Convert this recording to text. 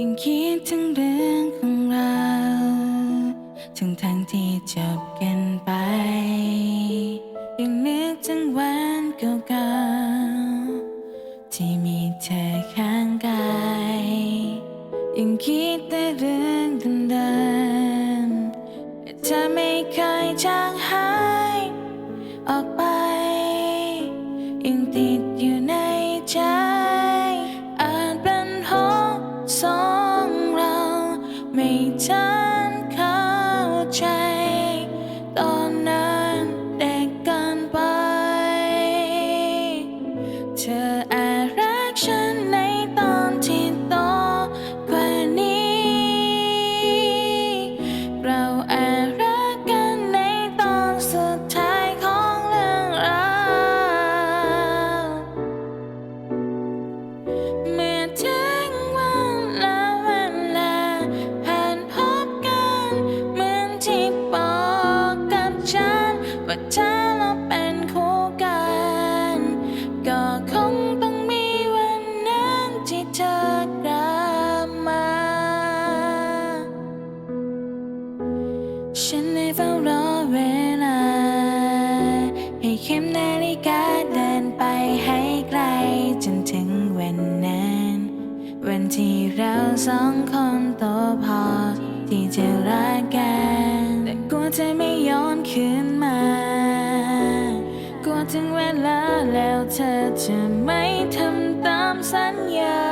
ยังคิดถึงเรื่องของเราทั้งทั้งที่จบกันไป ยังนึกถึงวันเก่าๆที่มีเธอข้างกาย ยังคิดแต่เรื่องเดิมๆแต่เธอไม่เคยจางหายออกไป ว่าเธอเราเป็นคู่กัน ก็คงต้องมีวันนั้นที่เธอกลับมา ฉันได้เฝ้ารอเวลา ให้เข็มนาฬิกาเดินไปให้ไกลจนถึงวันนั้น วันที่เราสองคนโตพอที่จะรักกัน แต่กลัวเธอไม่ ถึงเวลาแล้วเธอจะไม่ทำตามสัญญา